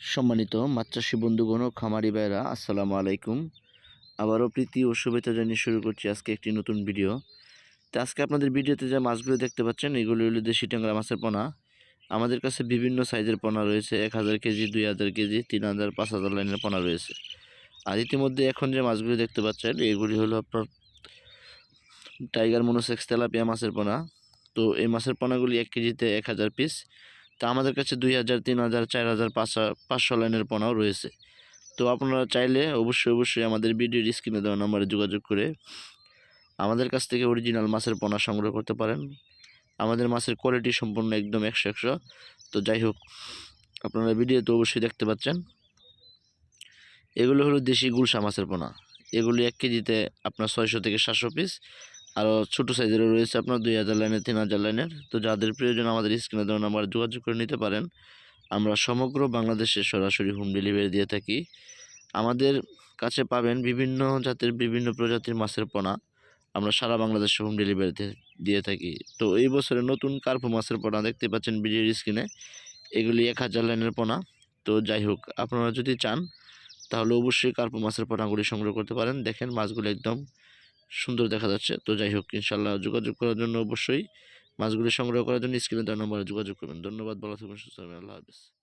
সম্মানিত মাছচাষী বন্ধুগণ খামারি ভাইরা আসসালামু আলাইকুম। আবারও প্রীতি ও শুভেচ্ছা জানিয়ে শুরু করছি আজকে একটি নতুন ভিডিও। তো আজকে আপনাদের ভিডিওতে যে মাছগুলো দেখতে পাচ্ছেন, এগুলি হলো দেশি ট্যাংরা মাছের পোনা। আমাদের কাছে বিভিন্ন সাইজের পোনা রয়েছে, এক হাজার কেজি, দুই হাজার কেজি, তিন হাজার, পাঁচ হাজার লাইনের পোনা রয়েছে। আর ইতিমধ্যে এখন যে মাছগুলি দেখতে পাচ্ছেন, এগুলি হলো আপনার টাইগার মনোসেক্স তেলাপিয়া মাছের পোনা। তো এই মাছের পোনাগুলি এক কেজিতে এক হাজার পিস। তা আমাদের কাছে দুই হাজার, তিন হাজার, চার হাজার, পাঁচ পাঁচশো লাইনের পোনাও রয়েছে। তো আপনারা চাইলে অবশ্যই অবশ্যই আমাদের ভিডিওর স্ক্রিনে দেওয়া নাম্বারে যোগাযোগ করে আমাদের কাছ থেকে অরিজিনাল মাছের পোনা সংগ্রহ করতে পারেন। আমাদের মাছের কোয়ালিটি সম্পূর্ণ একদম একশো একশো। তো যাই হোক, আপনারা ভিডিওতে অবশ্যই দেখতে পাচ্ছেন। এগুলো হলো দেশি গুলশা মাছের পোনা এগুলি এক কেজিতে আপনার ছয়শো থেকে সাতশো পিস আরও ছোটো সাইজেরও রয়েছে আপনার দুই হাজার লাইনের, তিন হাজার লাইনের। তো যাদের প্রয়োজন আমাদের স্ক্রিনে দেওয়া আমার যোগাযোগ করে নিতে পারেন। আমরা সমগ্র বাংলাদেশে সরাসরি হোম ডেলিভারি দিয়ে থাকি। আমাদের কাছে পাবেন বিভিন্ন জাতের, বিভিন্ন প্রজাতির মাছের পোনা। আমরা সারা বাংলাদেশে হোম ডেলিভারি দিয়ে থাকি। তো এই বছরে নতুন কার্পো মাছের পোনা দেখতে পাচ্ছেন ভিডিওর স্ক্রিনে। এগুলি এক হাজার লাইনের পোনা। তো যাই হোক, আপনারা যদি চান, তাহলে অবশ্যই কার্পো মাছের পোনাগুলি সংগ্রহ করতে পারেন। দেখেন মাছগুলো একদম সুন্দর দেখা যাচ্ছে। তো যাই হোক ইনশাল্লাহ যোগাযোগ করার জন্য অবশ্যই। মাছগুলি সংগ্রহ করার জন্য স্ক্রিনে তার নম্বরে যোগাযোগ করবেন। ধন্যবাদ, ভালো থাকবেন, সুস্থ থাকবেন, আল্লাহ হাফিজ।